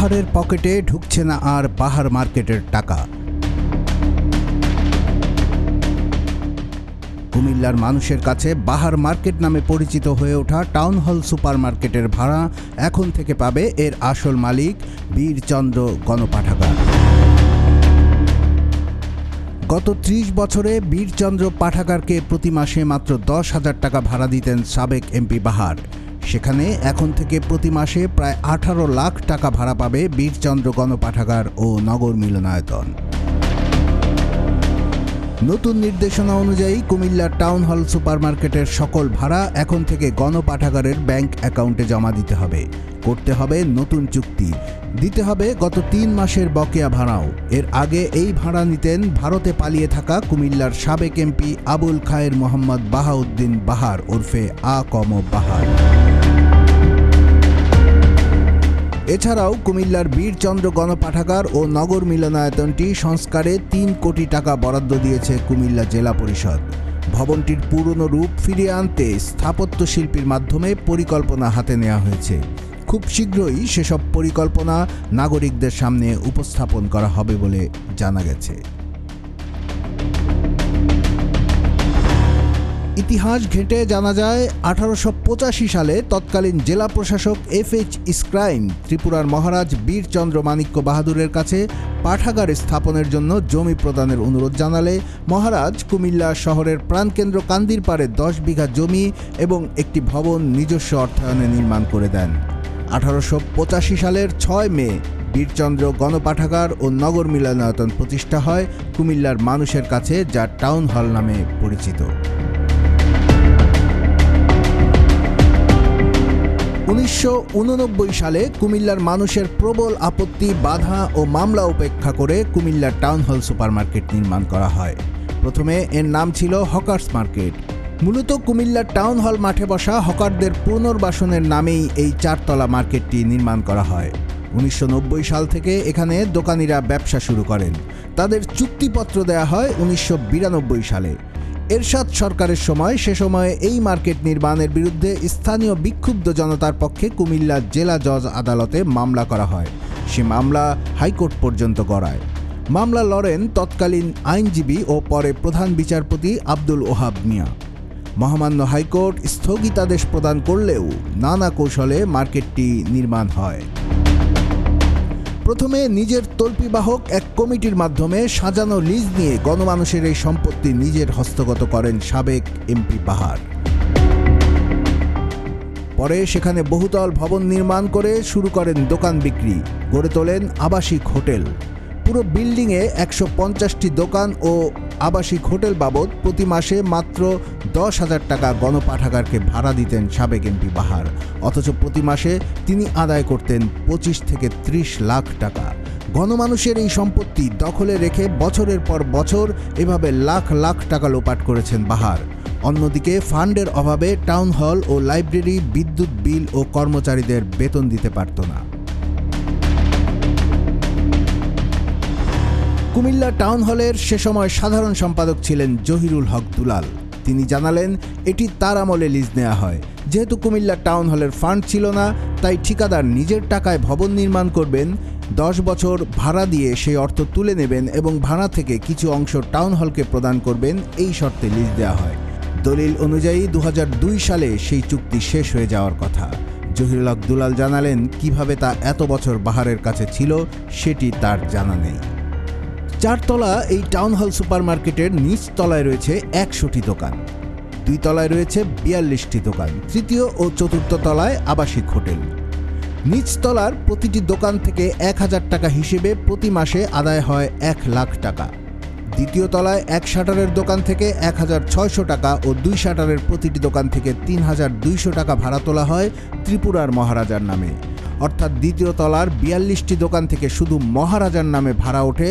বাহারের পকেটে ঢুকছে না আর বাহার মার্কেটের টাকা। কুমিল্লার মানুষের কাছে বাহার মার্কেট নামে পরিচিত হয়ে ওঠা টাউন হল সুপার মার্কেটের ভাড়া এখন থেকে পাবে এর আসল মালিক বীরচন্দ্র গণপাঠাগার। গত ত্রিশ বছরে বীরচন্দ্র পাঠাগারকে প্রতি মাসে মাত্র দশ হাজার টাকা ভাড়া দিতেন সাবেক এমপি বাহার। সেখানে এখন থেকে প্রতি মাসে প্রায় আঠারো লাখ টাকা ভাড়া পাবে বীরচন্দ্র গণপাঠাগার ও নগর মিলনায়তন। নতুন নির্দেশনা অনুযায়ী কুমিল্লার টাউন হল সুপারমার্কেটের সকল ভাড়া এখন থেকে গণপাঠাগারের ব্যাংক অ্যাকাউন্টে জমা দিতে হবে। করতে হবে নতুন চুক্তি। দিতে হবে গত তিন মাসের বকেয়া ভাড়াও। এর আগে এই ভাড়া নিতেন ভারতে পালিয়ে থাকা কুমিল্লার সাবেক এমপি আবুল খায়ের মোহাম্মদ বাহাউদ্দিন বাহার ওরফে আ কম বাহার। এছাড়াও কুমিল্লার বীরচন্দ্র গণপাঠাগার ও নগর মিলনায়তনটি সংস্কারে তিন কোটি টাকা বরাদ্দ দিয়েছে কুমিল্লা জেলা পরিষদ। ভবনটির পুরনো রূপ ফিরিয়ে আনতে স্থাপত্য শিল্পীর মাধ্যমে পরিকল্পনা হাতে নেওয়া হয়েছে। খুব শীঘ্রই সেসব পরিকল্পনা নাগরিকদের সামনে উপস্থাপন করা হবে বলে জানা গেছে। ইতিহাস ঘেঁটে জানা যায়, আঠারোশো পঁচাশি সালে তৎকালীন জেলা প্রশাসক এফ এইচ ইসক্রাইম ত্রিপুরার মহারাজ বীরচন্দ্র মাণিক্য বাহাদুরের কাছে পাঠাগার স্থাপনের জন্য জমি প্রদানের অনুরোধ জানালে মহারাজ কুমিল্লা শহরের প্রাণকেন্দ্র কান্দির পাড়ে দশ বিঘা জমি এবং একটি ভবন নিজস্ব অর্থায়নে নির্মাণ করে দেন। আঠারোশো পঁচাশি সালের ছয় মে বীরচন্দ্র গণপাঠাগার ও নগর মিলনায়তন প্রতিষ্ঠা হয় কুমিল্লার মানুষের কাছে, যা টাউন হল নামে পরিচিত। উনিশশো উননব্বই সালে কুমিল্লার মানুষের প্রবল আপত্তি, বাধা ও মামলা উপেক্ষা করে কুমিল্লার টাউন হল সুপারমার্কেট নির্মাণ করা হয়। প্রথমে এর নাম ছিল হকার্স মার্কেট। মূলত কুমিল্লার টাউন হল মাঠে বসা হকারদের পুনর্বাসনের নামেই এই চারতলা মার্কেটটি নির্মাণ করা হয়। উনিশশো নব্বই সাল থেকে এখানে দোকানিরা ব্যবসা শুরু করেন। তাদের চুক্তিপত্র দেয়া হয় উনিশশো বিরানব্বই সালে। এরশাদ সরকারের সময়, সে সময়ে এই মার্কেট নির্মাণের বিরুদ্ধে স্থানীয় বিক্ষুব্ধ জনতার পক্ষে কুমিল্লা জেলা জজ আদালতে মামলা করা হয়। সে মামলা হাইকোর্ট পর্যন্ত গড়ায়। মামলা লড়েন তৎকালীন আইনজীবী ও পরে প্রধান বিচারপতি আব্দুল ওহাব মিয়া। মহামান্য হাইকোর্ট স্থগিতাদেশ প্রদান করলেও নানা কৌশলে মার্কেটটি নির্মাণ হয়। প্রথমে নিজের তল্পিবাহক এক কমিটির মাধ্যমে সাজানো লিজ নিয়ে গণমানুষের এই সম্পত্তি নিজের হস্তগত করেন সাবেক এমপি পাহাড়। পরে সেখানে বহুতল ভবন নির্মাণ করে শুরু করেন দোকান বিক্রি, গড়ে তোলেন আবাসিক হোটেল। পুরো বিল্ডিংয়ে একশো পঞ্চাশটি দোকান ও আবাসিক হোটেল বাবদ প্রতি মাসে মাত্র দশ হাজার টাকা গণপাঠাগারকে ভাড়া দিতেন সাবেক এমপি বাহার। অথচ প্রতি মাসে তিনি আদায় করতেন পঁচিশ থেকে ত্রিশ লাখ টাকা। গণমানুষের এই সম্পত্তি দখলে রেখে বছরের পর বছর এভাবে লাখ লাখ টাকা লোপাট করেছেন বাহার। অন্যদিকে ফান্ডের অভাবে টাউন হল ও লাইব্রেরি, বিদ্যুৎ বিল ও কর্মচারীদের বেতন দিতে পারত না। কুমিল্লা টাউন হলের সে সময় সাধারণ সম্পাদক ছিলেন জহিরুল হক দুলাল। তিনি জানালেন, এটি তার আমলে লিজ নেওয়া হয়। যেহেতু কুমিল্লা টাউন হলের ফান্ড ছিল না, তাই ঠিকাদার নিজের টাকায় ভবন নির্মাণ করবেন, দশ বছর ভাড়া দিয়ে সেই অর্থ তুলে নেবেন এবং ভাড়া থেকে কিছু অংশ টাউন হলকে প্রদান করবেন, এই শর্তে লিজ দেওয়া হয়। দলিল অনুযায়ী দু হাজার দুই সালে সেই চুক্তি শেষ হয়ে যাওয়ার কথা। জহিরুল হক দুলাল জানালেন, কীভাবে তা এত বছর বাহারের কাছে ছিল, সেটি তার জানা নেই। চারতলা এই টাউন হল সুপারমার্কেটের নিচ তলায় রয়েছে একশোটি দোকান। দুই তলায় রয়েছে বিয়াল্লিশটি দোকান। তৃতীয় ও চতুর্থ তলায় আবাসিক হোটেল। নিচতলার প্রতিটি দোকান থেকে এক হাজার টাকা হিসেবে প্রতি মাসে আদায় হয় এক লাখ টাকা। দ্বিতীয় তলায় এক শাটারের দোকান থেকে এক হাজার ছয়শো টাকা ও দুই শাটারের প্রতিটি দোকান থেকে তিন হাজার দুইশো টাকা ভাড়া তোলা হয় ত্রিপুরার মহারাজার নামে। অর্থাৎ দ্বিতীয় তলার বিয়াল্লিশটি দোকান থেকে শুধু মহারাজার নামে ভাড়া ওঠে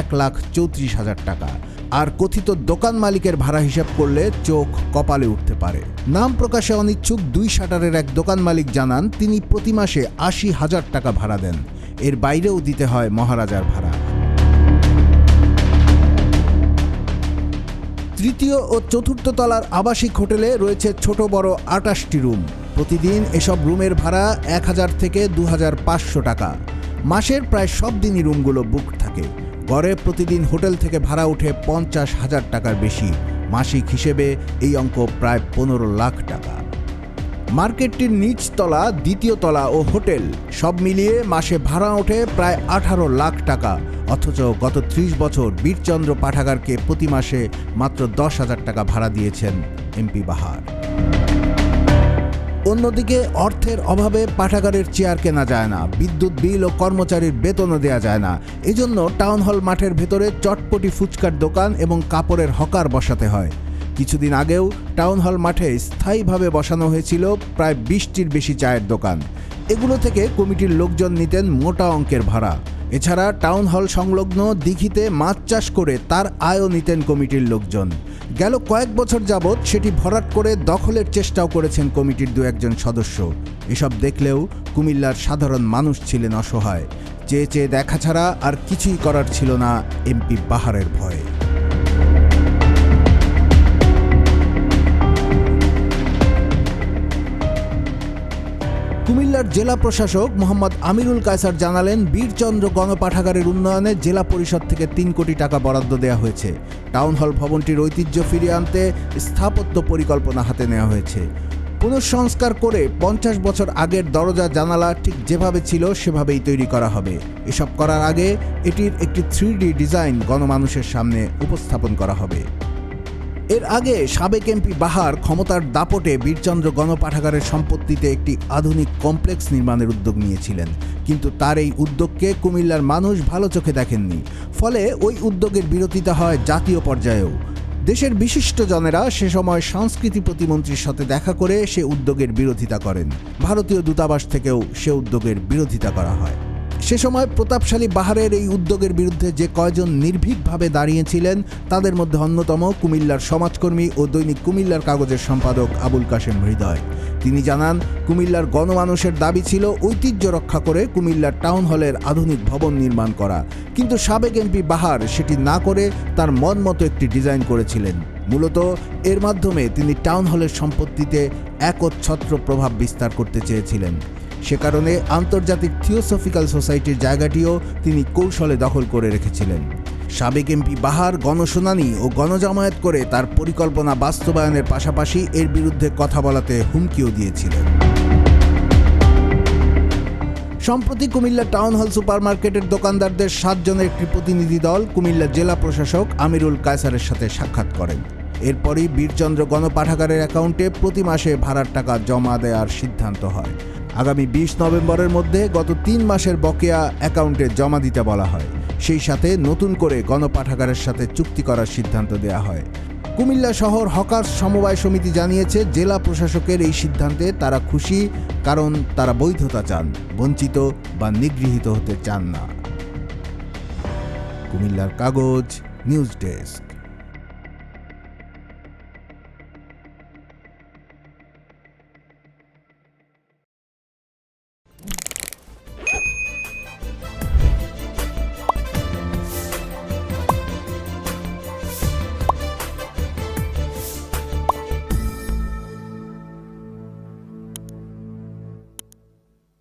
এক লাখ চৌত্রিশ হাজার টাকা। আর কথিত দোকান মালিকের ভাড়া হিসাব করলে চোখ কপালে উঠতে পারে। নাম প্রকাশে অনিচ্ছুক দুই শাটারের এক দোকান মালিক জানান, তিনি প্রতি মাসে আশি হাজার টাকা ভাড়া দেন। এর বাইরেও দিতে হয় মহারাজার ভাড়া। তৃতীয় ও চতুর্থ তলার আবাসিক হোটেলে রয়েছে ছোট বড় আটাশটি রুম। প্রতিদিন এসব রুমের ভাড়া এক হাজার থেকে দু হাজার পাঁচশো টাকা। মাসের প্রায় সব দিনই রুমগুলো বুক থাকে। গড়ে প্রতিদিন হোটেল থেকে ভাড়া উঠে পঞ্চাশ হাজার টাকার বেশি। মাসিক হিসেবে এই অঙ্ক প্রায় পনেরো লাখ টাকা। মার্কেটটির নিচতলা দ্বিতীয় তলা ও হোটেল সব মিলিয়ে মাসে ভাড়া ওঠে প্রায় আঠারো লাখ টাকা। অথচ গত ত্রিশ বছর বীরচন্দ্র পাঠাগারকে প্রতি মাসে মাত্র দশ হাজার টাকা ভাড়া দিয়েছেন এমপি বাহার। অন্যদিকে অর্থের অভাবে পাঠাগারের চেয়ার কেনা যায় না, বিদ্যুৎ বিল ও কর্মচারীর বেতনও দেওয়া যায় না। এজন্য টাউন হল মাঠের ভেতরে চটপটি ফুচকার দোকান এবং কাপড়ের হকার বসাতে হয়। কিছুদিন আগেও টাউন হল মাঠে স্থায়ীভাবে বসানো হয়েছিল প্রায় বিশটির বেশি চায়ের দোকান। এগুলো থেকে কমিটির লোকজন নিতেন মোটা অঙ্কের ভাড়া। এছাড়া টাউন হল সংলগ্ন দিঘিতে মাছ চাষ করে তার আয়ও নিতেন কমিটির লোকজন। গেল কয়েক বছর যাবৎ সেটি ভরাট করে দখলের চেষ্টাও করেছেন কমিটির দু একজন সদস্য। এসব দেখলেও কুমিল্লার সাধারণ মানুষ ছিলেন অসহায়। চেয়ে চেয়ে দেখা ছাড়া আর কিছুই করার ছিল না এমপি বাহারের ভয়ে। কুমিল্লার জেলা প্রশাসক মোহাম্মদ আমিরুল কায়সার জানালেন, বীরচন্দ্র গণপাঠাগারের উন্নয়নে জেলা পরিষদ থেকে তিন কোটি টাকা বরাদ্দ দেওয়া হয়েছে। টাউন হল ভবনটির ঐতিহ্য ফিরিয়ে আনতে স্থাপত্য পরিকল্পনা হাতে নেওয়া হয়েছে। পুনঃসংস্কার করে পঞ্চাশ বছর আগের দরজা জানালা ঠিক যেভাবে ছিল, সেভাবেই তৈরি করা হবে। এসব করার আগে এটির একটি থ্রি ডিজাইন গণমানুষের সামনে উপস্থাপন করা হবে। এর আগে সাবেক এমপি বাহার ক্ষমতার দাপটে বীরচন্দ্র গণপাঠাগারের সম্পত্তিতে একটি আধুনিক কমপ্লেক্স নির্মাণের উদ্যোগ নিয়েছিলেন। কিন্তু তার এই উদ্যোগকে কুমিল্লার মানুষ ভালো চোখে দেখেননি। ফলে ওই উদ্যোগের বিরোধিতা হয় জাতীয় পর্যায়েও। দেশের বিশিষ্ট জনেরা সে সময় সংস্কৃতি প্রতিমন্ত্রীর সাথে দেখা করে সে উদ্যোগের বিরোধিতা করেন। ভারতীয় দূতাবাস থেকেও সে উদ্যোগের বিরোধিতা করা হয়। সে সময় প্রতাপশালী বাহারের এই উদ্যোগের বিরুদ্ধে যে কয়জন নির্ভীকভাবে দাঁড়িয়েছিলেন, তাদের মধ্যে অন্যতম কুমিল্লার সমাজকর্মী ও দৈনিক কুমিল্লার কাগজের সম্পাদক আবুল কাশেম হৃদয়। তিনি জানান, কুমিল্লার গণমানুষের দাবি ছিল ঐতিহ্য রক্ষা করে কুমিল্লার টাউন হলের আধুনিক ভবন নির্মাণ করা। কিন্তু সাবেক এমপি বাহার সেটি না করে তার মন মতো একটি ডিজাইন করেছিলেন। মূলত এর মাধ্যমে তিনি টাউন হলের সম্পত্তিতে একচ্ছত্র প্রভাব বিস্তার করতে চেয়েছিলেন। সে কারণে আন্তর্জাতিক থিওসফিক্যাল সোসাইটির জায়গাটিও তিনি কৌশলে দখল করে রেখেছিলেন। সাবেক এমপি বাহার গণশুনানি ও গণজামায়াত করে তার পরিকল্পনা বাস্তবায়নের পাশাপাশি এর বিরুদ্ধে কথা বলাতে হুমকিও দিয়েছিলেন। সম্প্রতি কুমিল্লা টাউন হল সুপারমার্কেটের দোকানদারদের সাতজনের একটি প্রতিনিধি দল কুমিল্লা জেলা প্রশাসক আমিরুল কায়সারের সাথে সাক্ষাৎ করেন। এরপরই বীরচন্দ্র গণপাঠাগারের অ্যাকাউন্টে প্রতি মাসে ভাড়ার টাকা জমা দেওয়ার সিদ্ধান্ত হয়। আগামী বিশ নভেম্বরের মধ্যে গত তিন মাসের বকেয়া অ্যাকাউন্টে জমা দিতে বলা হয়। সেই সাথে নতুন করে গণপাঠাগারের সাথে চুক্তি করার সিদ্ধান্ত দেওয়া হয়। কুমিল্লা শহর হকার সমবায় সমিতি জানিয়েছে, জেলা প্রশাসকের এই সিদ্ধান্তে তারা খুশি কারণ তারা বৈধতা চান, বঞ্চিত বা নিগৃহীত হতে চান না। কুমিল্লার কাগজ, নিউজ ডেস্ক।